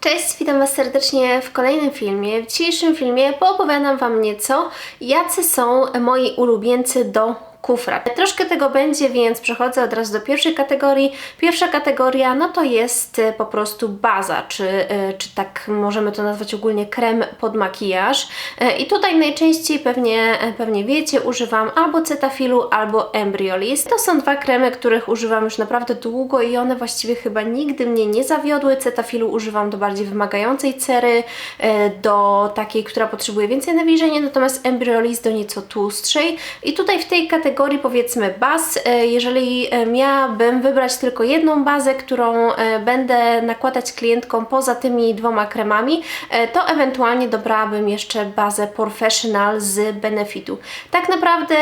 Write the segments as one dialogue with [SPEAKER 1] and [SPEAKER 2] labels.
[SPEAKER 1] Cześć, witam Was serdecznie w kolejnym filmie. W dzisiejszym filmie poopowiadam Wam nieco, jacy są moi ulubieńcy do kufra. Troszkę tego będzie, więc przechodzę od razu do pierwszej kategorii. Pierwsza kategoria, no to jest y, po prostu baza, czy, y, czy tak możemy to nazwać ogólnie krem pod makijaż. Y, I tutaj najczęściej pewnie, pewnie wiecie, używam albo Cetafilu, albo Embryolis. To są dwa kremy, których używam już naprawdę długo i one właściwie chyba nigdy mnie nie zawiodły. Cetafilu używam do bardziej wymagającej cery, do takiej, która potrzebuje więcej nawilżenia, natomiast Embryolis do nieco tłustszej. I tutaj w tej kategorii kategorii powiedzmy baz, e, jeżeli e, miałabym wybrać tylko jedną bazę, którą e, będę nakładać klientkom poza tymi dwoma kremami, to ewentualnie dobrałabym jeszcze bazę Professional z Benefitu. Tak naprawdę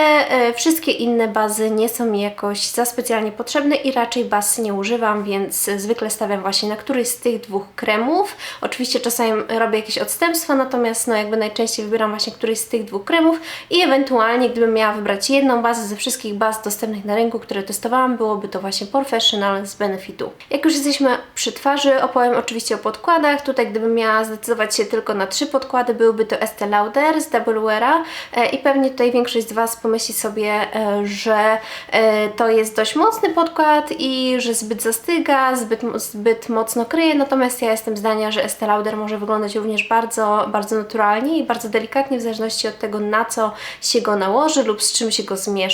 [SPEAKER 1] wszystkie inne bazy nie są mi jakoś za specjalnie potrzebne i raczej baz nie używam, więc zwykle stawiam właśnie na któryś z tych dwóch kremów. Oczywiście czasami robię jakieś odstępstwa, natomiast no jakby najczęściej wybieram właśnie któryś z tych dwóch kremów i ewentualnie gdybym miała wybrać jedną bazę ze wszystkich baz dostępnych na rynku, które testowałam, byłoby to właśnie Professional z Benefitu. Jak już jesteśmy przy twarzy, opowiem oczywiście o podkładach. Tutaj gdybym miała zdecydować się tylko na trzy podkłady, byłby to Estee Lauder z Double Weara e, i pewnie tutaj większość z Was pomyśli sobie, e, że e, to jest dość mocny podkład i że zbyt zastyga, zbyt, zbyt mocno kryje, natomiast ja jestem zdania, że Estee Lauder może wyglądać również bardzo, bardzo naturalnie i bardzo delikatnie w zależności od tego, na co się go nałoży lub z czym się go zmiesza.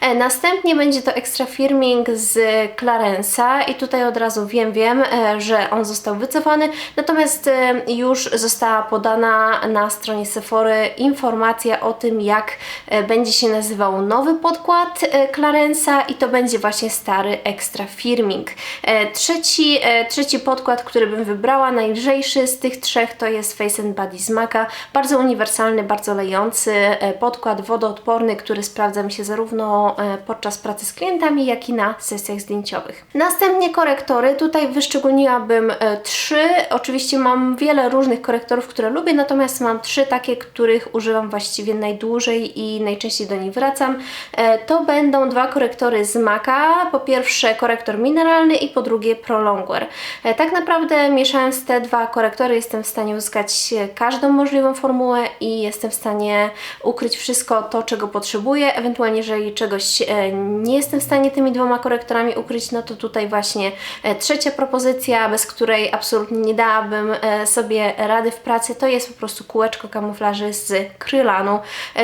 [SPEAKER 1] E, następnie będzie to extra firming z Clarensa i tutaj od razu wiem, wiem, e, że on został wycofany, natomiast e, już została podana na stronie Sephory informacja o tym, jak będzie się nazywał nowy podkład Clarensa i to będzie właśnie stary extra firming. Trzeci, trzeci podkład, który bym wybrała, najlżejszy z tych trzech to jest Face and Body z Maca. Bardzo uniwersalny, bardzo lejący podkład wodoodporny, który sprawdza mi się zarówno zarówno e, podczas pracy z klientami, jak i na sesjach zdjęciowych. Następnie korektory. Tutaj wyszczególniłabym e, trzy. Oczywiście mam wiele różnych korektorów, które lubię, natomiast mam trzy takie, których używam właściwie najdłużej i najczęściej do nich wracam. E, to będą dwa korektory z Maca. Po pierwsze korektor mineralny i po drugie Prolongwear. Tak naprawdę mieszając te dwa korektory jestem w stanie uzyskać każdą możliwą formułę i jestem w stanie ukryć wszystko to, czego potrzebuję. Ewentualnie, jeżeli czegoś e, nie jestem w stanie tymi dwoma korektorami ukryć, no to tutaj właśnie e, trzecia propozycja, bez której absolutnie nie dałabym e, sobie rady w pracy, to jest po prostu kółeczko kamuflaży z Krylanu.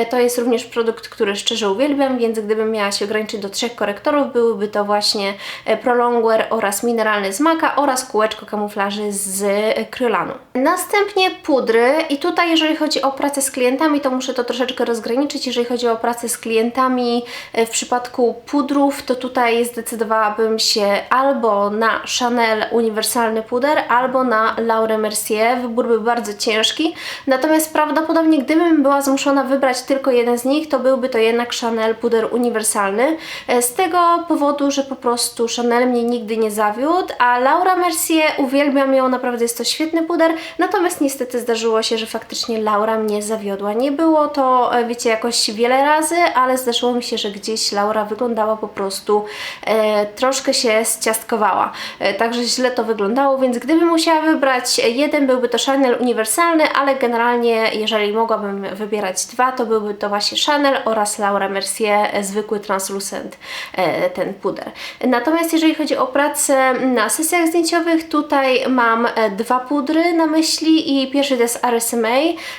[SPEAKER 1] To jest również produkt, który szczerze uwielbiam, więc gdybym miała się ograniczyć do trzech korektorów, byłyby to właśnie Prolongwear oraz mineralny z Maka oraz kółeczko kamuflaży z Krylanu. Następnie pudry i tutaj jeżeli chodzi o pracę z klientami, to muszę to troszeczkę rozgraniczyć. Jeżeli chodzi o pracę z klientami, E, w przypadku pudrów to tutaj zdecydowałabym się albo na Chanel uniwersalny puder, albo na Laure Mercier. Wybór był bardzo ciężki, natomiast prawdopodobnie gdybym była zmuszona wybrać tylko jeden z nich, to byłby to jednak Chanel puder uniwersalny. E, z tego powodu, że po prostu Chanel mnie nigdy nie zawiódł, a Laura Mercier uwielbiam ją, naprawdę jest to świetny puder, natomiast niestety zdarzyło się, że faktycznie Laura mnie zawiodła. Nie było to, e, wiecie, jakoś wiele razy, ale zdarzyło mi się się, że gdzieś Laura wyglądała po prostu e, troszkę się zciastkowała. E, także źle to wyglądało, więc gdybym musiała wybrać jeden, byłby to Chanel uniwersalny, ale generalnie jeżeli mogłabym wybierać dwa, to byłby to właśnie Chanel oraz Laura Mercier e, zwykły translucent e, ten puder. Natomiast jeżeli chodzi o pracę na sesjach zdjęciowych, tutaj mam e, dwa pudry na myśli i pierwszy to jest RSMA,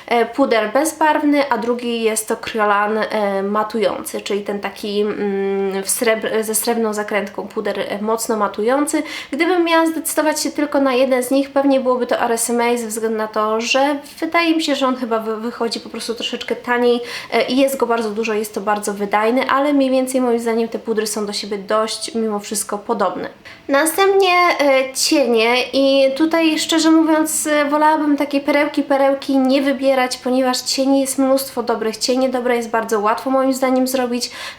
[SPEAKER 1] e, puder bezbarwny, a drugi jest to Kryolan matujący, czyli ten taki mm, srebr, ze srebrną zakrętką puder e, mocno matujący. Gdybym miała zdecydować się tylko na jeden z nich, pewnie byłoby to RSMA ze względu na to, że wydaje mi się, że on chyba wychodzi po prostu troszeczkę taniej e, i jest go bardzo dużo, jest to bardzo wydajny, ale mniej więcej moim zdaniem te pudry są do siebie dość mimo wszystko podobne. Następnie e, cienie i tutaj szczerze mówiąc wolałabym takiej perełki, perełki nie wybierać, ponieważ cieni jest mnóstwo dobrych cieni, dobre jest bardzo łatwo moim zdaniem zrobić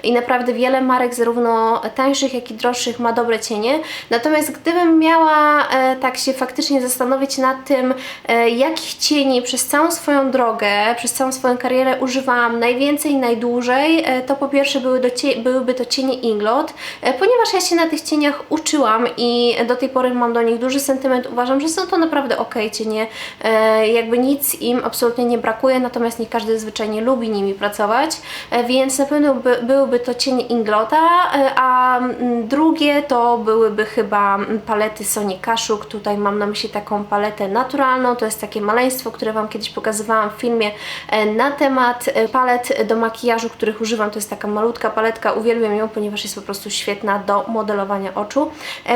[SPEAKER 1] i naprawdę wiele marek, zarówno tańszych, jak i droższych ma dobre cienie. Natomiast gdybym miała e, tak się faktycznie zastanowić nad tym, e, jakich cieni przez całą swoją drogę, przez całą swoją karierę używałam najwięcej, najdłużej, e, to po pierwsze były do byłyby to cienie Inglot, e, ponieważ ja się na tych cieniach uczyłam i do tej pory mam do nich duży sentyment. Uważam, że są to naprawdę ok cienie, e, jakby nic im absolutnie nie brakuje, natomiast nie każdy zwyczajnie lubi nimi pracować, e, więc na pewno by, byłyby to cienie Inglota, e, a mm, drugie to byłyby chyba mm, palety Sony Kaszuk. Tutaj mam na myśli taką paletę naturalną, to jest takie maleństwo, które Wam kiedyś pokazywałam w filmie e, na temat e, palet do makijażu, których używam. To jest taka malutka paletka, uwielbiam ją, ponieważ jest po prostu świetna do modelowania oczu,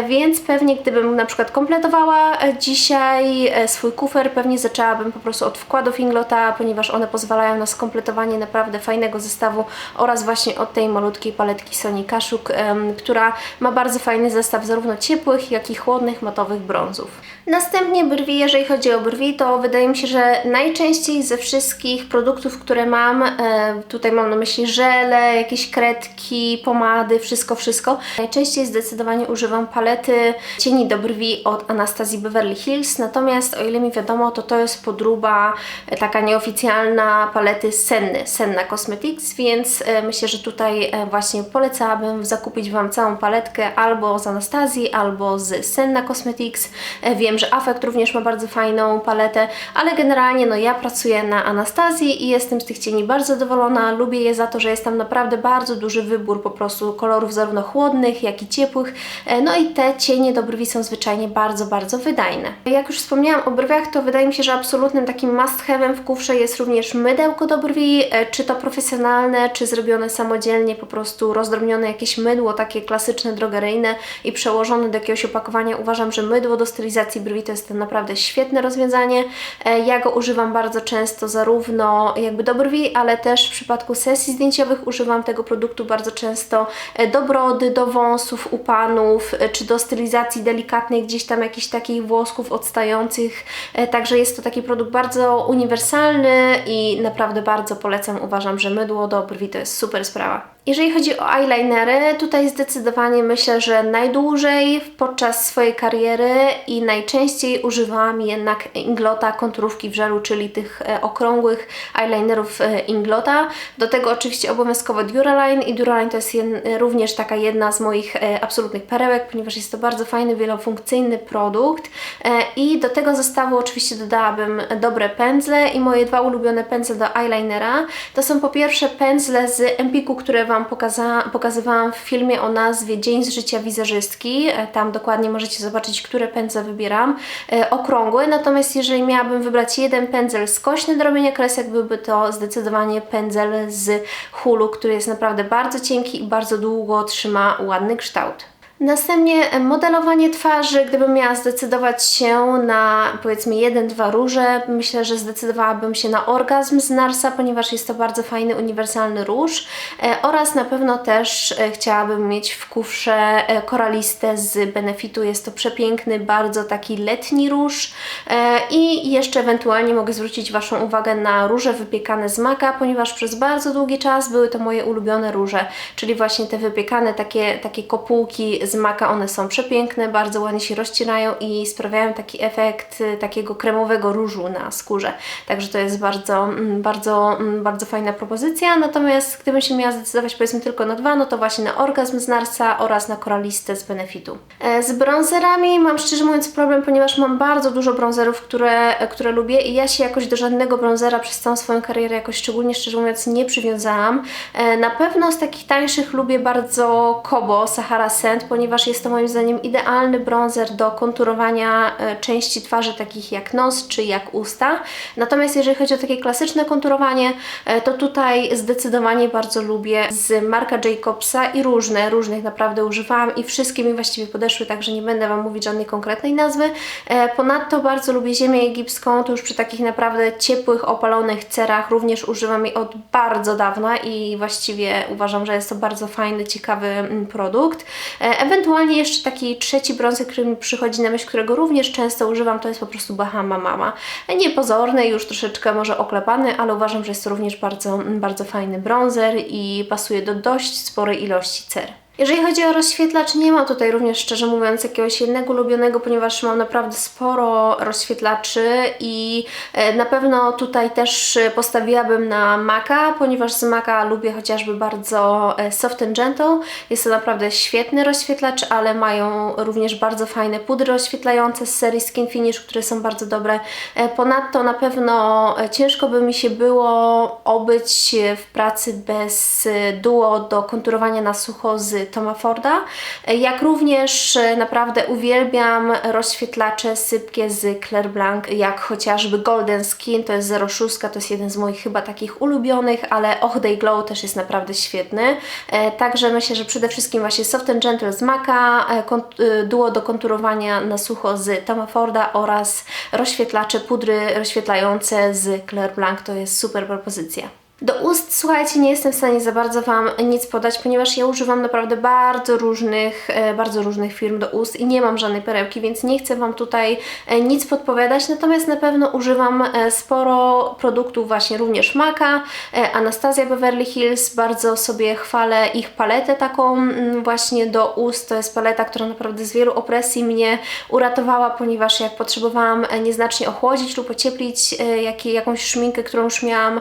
[SPEAKER 1] więc pewnie gdybym na przykład kompletowała dzisiaj swój kufer, pewnie zaczęłabym po prostu od wkładów Inglota, ponieważ one pozwalają na skompletowanie naprawdę fajnego zestawu oraz właśnie od tej malutkiej paletki Sony Kaszuk, która ma bardzo fajny zestaw zarówno ciepłych, jak i chłodnych matowych brązów. Następnie brwi, jeżeli chodzi o brwi, to wydaje mi się, że najczęściej ze wszystkich produktów, które mam, e, tutaj mam na myśli żele, jakieś kredki, pomady, wszystko, wszystko. Najczęściej zdecydowanie używam palety cieni do brwi od Anastazji Beverly Hills, natomiast o ile mi wiadomo, to to jest podróba e, taka nieoficjalna palety Senny, Senna Cosmetics, więc e, myślę, że tutaj e, właśnie polecałabym zakupić Wam całą paletkę albo z Anastazji, albo z Senna Cosmetics. E, Wiem, że Affect również ma bardzo fajną paletę, ale generalnie no ja pracuję na Anastazji i jestem z tych cieni bardzo zadowolona. Lubię je za to, że jest tam naprawdę bardzo duży wybór po prostu kolorów zarówno chłodnych, jak i ciepłych. E, No i te cienie do brwi są zwyczajnie bardzo, bardzo wydajne. Jak już wspomniałam o brwiach, to wydaje mi się, że absolutnym takim must have'em w kufrze jest również mydełko do brwi, czy to profesjonalne, czy zrobione samodzielnie, po prostu rozdrobnione jakieś mydło, takie klasyczne, drogeryjne i przełożone do jakiegoś opakowania. Uważam, że mydło do stylizacji brwi to jest naprawdę świetne rozwiązanie. E, Ja go używam bardzo często zarówno jakby do brwi, ale też w przypadku sesji zdjęciowych używam tego produktu bardzo często e, do brody, do wąsów u panów, e, czy do stylizacji delikatnej gdzieś tam jakichś takich włosków odstających. Także jest to taki produkt bardzo uniwersalny i naprawdę bardzo polecam. Uważam, że mydło do brwi to jest super sprawa. Jeżeli chodzi o eyelinery, tutaj zdecydowanie myślę, że najdłużej podczas swojej kariery i najczęściej używałam jednak Inglota konturówki w żelu, czyli tych e, okrągłych eyelinerów e, Inglota. Do tego oczywiście obowiązkowo Duraline i Duraline to jest również taka jedna z moich e, absolutnych perełek, ponieważ jest to bardzo fajny, wielofunkcyjny produkt i do tego zestawu oczywiście dodałabym dobre pędzle i moje dwa ulubione pędzle do eyelinera. To są po pierwsze pędzle z Empiku, które Wam pokaza- pokazywałam w filmie o nazwie Dzień z życia wizerzystki. E, Tam dokładnie możecie zobaczyć, które pędzle wybieram. E, Okrągłe, natomiast jeżeli miałabym wybrać jeden pędzel skośny do robienia kresek, byłby to zdecydowanie pędzel z Hulu, który jest naprawdę bardzo cienki i bardzo długo trzyma ładny kształt. Następnie e, modelowanie twarzy, gdybym miała zdecydować się na powiedzmy jeden, dwa róże, myślę, że zdecydowałabym się na orgazm z Narsa, ponieważ jest to bardzo fajny, uniwersalny róż e, oraz na pewno też e, chciałabym mieć w kufrze koralistę z Benefitu. Jest to przepiękny, bardzo taki letni róż i jeszcze ewentualnie mogę zwrócić Waszą uwagę na róże wypiekane z maka, ponieważ przez bardzo długi czas były to moje ulubione róże, czyli właśnie te wypiekane takie, takie kopułki z maka, one są przepiękne, bardzo ładnie się rozcinają i sprawiają taki efekt y, takiego kremowego różu na skórze. Także to jest bardzo, mm, bardzo, mm, bardzo fajna propozycja. Natomiast gdybym się miała zdecydować powiedzmy tylko na dwa, no to właśnie na orgazm z Narsa oraz na koralistę z Benefitu. E, Z bronzerami mam szczerze mówiąc problem, ponieważ mam bardzo dużo bronzerów, które, które lubię i ja się jakoś do żadnego bronzera przez całą swoją karierę jakoś szczególnie szczerze mówiąc nie przywiązałam. E, Na pewno z takich tańszych lubię bardzo Kobo Sahara Sand, ponieważ jest to moim zdaniem idealny bronzer do konturowania e, części twarzy takich jak nos czy jak usta. Natomiast jeżeli chodzi o takie klasyczne konturowanie, e, to tutaj zdecydowanie bardzo lubię z Marka Jacobsa i różne, różnych naprawdę używałam i wszystkie mi właściwie podeszły, także nie będę Wam mówić żadnej konkretnej nazwy. E, Ponadto bardzo lubię ziemię egipską, to już przy takich naprawdę ciepłych, opalonych cerach również używam jej od bardzo dawna i właściwie uważam, że jest to bardzo fajny, ciekawy mm, produkt. Ewentualnie jeszcze taki trzeci brązer, który mi przychodzi na myśl, którego również często używam, to jest po prostu Bahama Mama. Niepozorny, już troszeczkę może oklepany, ale uważam, że jest to również bardzo, bardzo fajny brązer i pasuje do dość sporej ilości cer. Jeżeli chodzi o rozświetlacz, nie mam tutaj również szczerze mówiąc jakiegoś jednego ulubionego, ponieważ mam naprawdę sporo rozświetlaczy i e, na pewno tutaj też postawiłabym na Maca, ponieważ z Maca lubię chociażby bardzo e, Soft and Gentle. Jest to naprawdę świetny rozświetlacz, ale mają również bardzo fajne pudry rozświetlające z serii Skin Finish, które są bardzo dobre. E, ponadto na pewno ciężko by mi się było obyć w pracy bez duo do konturowania na sucho z Toma Forda, jak również e, naprawdę uwielbiam rozświetlacze sypkie z Claire Blanc, jak chociażby Golden Skin, to jest 06, to jest jeden z moich chyba takich ulubionych, ale Och Day Glow też jest naprawdę świetny. E, także myślę, że przede wszystkim właśnie Soft and Gentle z Maca, e, duo do konturowania na sucho z Toma Forda oraz rozświetlacze pudry rozświetlające z Claire Blanc, to jest super propozycja. Do ust, słuchajcie, nie jestem w stanie za bardzo Wam nic podać, ponieważ ja używam naprawdę bardzo różnych, e, bardzo różnych firm do ust i nie mam żadnej perełki, więc nie chcę Wam tutaj e, nic podpowiadać, natomiast na pewno używam e, sporo produktów właśnie również Maca, Anastasia Beverly Hills, bardzo sobie chwalę ich paletę taką właśnie do ust, to jest paleta, która naprawdę z wielu opresji mnie uratowała, ponieważ jak potrzebowałam nieznacznie ochłodzić lub ocieplić jak, jakąś szminkę, którą już miałam,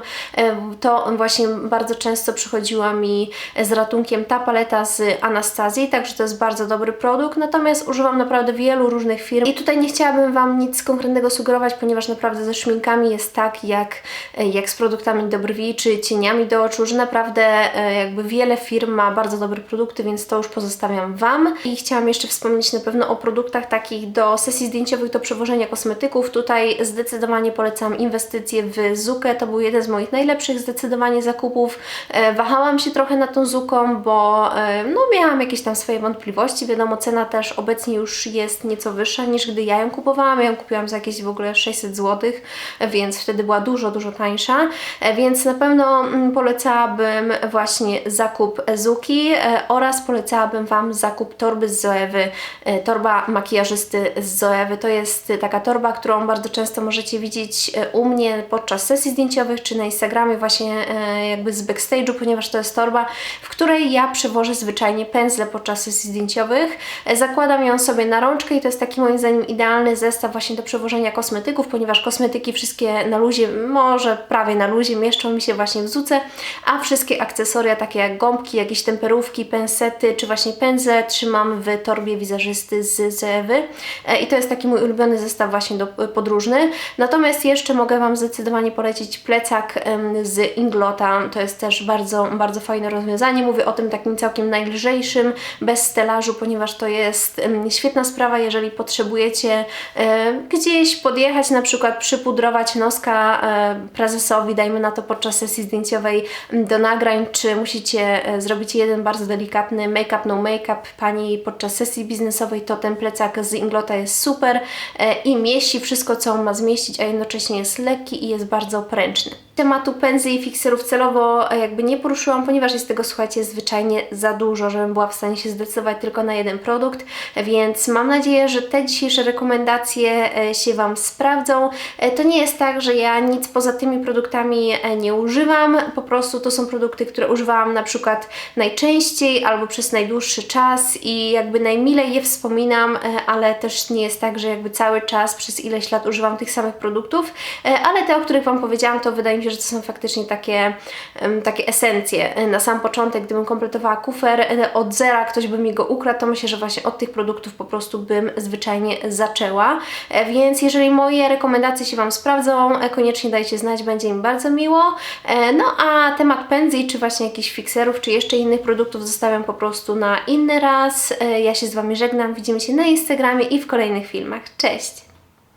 [SPEAKER 1] to właśnie bardzo często przychodziła mi z ratunkiem ta paleta z Anastazji, także to jest bardzo dobry produkt, natomiast używam naprawdę wielu różnych firm i tutaj nie chciałabym Wam nic konkretnego sugerować, ponieważ naprawdę ze szminkami jest tak jak, jak z produktami do brwi czy cieniami do oczu, że naprawdę e, jakby wiele firm ma bardzo dobre produkty, więc to już pozostawiam Wam. I chciałam jeszcze wspomnieć na pewno o produktach takich do sesji zdjęciowych, do przewożenia kosmetyków. Tutaj zdecydowanie polecam inwestycje w Zukę, to był jeden z moich najlepszych zdecydowanie zdecydowanie zakupów. E, wahałam się trochę na tą Zuką, bo e, no, miałam jakieś tam swoje wątpliwości. Wiadomo, cena też obecnie już jest nieco wyższa niż gdy ja ją kupowałam. Ja ją kupiłam za jakieś w ogóle 600 zł, więc wtedy była dużo, dużo tańsza. E, więc na pewno mm, polecałabym właśnie zakup Zuki oraz polecałabym Wam zakup torby z Zoewy, torba makijażysty z Zoewy. To jest taka torba, którą bardzo często możecie widzieć u mnie podczas sesji zdjęciowych czy na Instagramie właśnie właśnie e, jakby z backstage'u, ponieważ to jest torba, w której ja przewożę zwyczajnie pędzle podczas sesji zdjęciowych. E, zakładam ją sobie na rączkę i to jest taki moim zdaniem idealny zestaw właśnie do przewożenia kosmetyków, ponieważ kosmetyki wszystkie na luzie, może prawie na luzie mieszczą mi się właśnie w zuce, a wszystkie akcesoria takie jak gąbki, jakieś temperówki, pensety czy właśnie pędzle trzymam w torbie wizerzysty z Zewy e, i to jest taki mój ulubiony zestaw właśnie do podróżny. Natomiast jeszcze mogę Wam zdecydowanie polecić plecak z Inglota. To jest też bardzo, bardzo fajne rozwiązanie. Mówię o tym takim całkiem najlżejszym, bez stelażu, ponieważ to jest świetna sprawa, jeżeli potrzebujecie e, gdzieś podjechać, na przykład przypudrować noska e, prezesowi, dajmy na to podczas sesji zdjęciowej do nagrań, czy musicie e, zrobić jeden bardzo delikatny make-up, no make-up pani podczas sesji biznesowej, to ten plecak z Inglota jest super i mieści wszystko, co on ma zmieścić, a jednocześnie jest lekki i jest bardzo pręczny. Tematu pędzy i fikserów celowo e, jakby nie poruszyłam, ponieważ jest tego, słuchajcie, zwyczajnie za dużo, żebym była w stanie się zdecydować tylko na jeden produkt, więc mam nadzieję, że te dzisiejsze rekomendacje e, się Wam sprawdzą. E, to nie jest tak, że ja nic poza tymi produktami nie używam, po prostu to są produkty, które używałam na przykład najczęściej albo przez najdłuższy czas i jakby najmilej je wspominam, ale też nie jest tak, że jakby cały czas przez ileś lat używam tych samych produktów, ale te, o których Wam powiedziałam, to wydaje mi się, że to są faktycznie takie, takie esencje. Na sam początek, gdybym kompletowała kufer e, od zera, ktoś by mi go ukradł, to myślę, że właśnie od tych produktów po prostu bym zwyczajnie zaczęła. E, więc jeżeli moje rekomendacje się Wam sprawdzą, e, koniecznie dajcie znać, będzie mi bardzo miło. No a temat pędzi, czy właśnie jakichś fikserów, czy jeszcze innych produktów zostawiam po prostu na inny raz. Ja się z Wami żegnam, widzimy się na Instagramie i w kolejnych filmach. Cześć!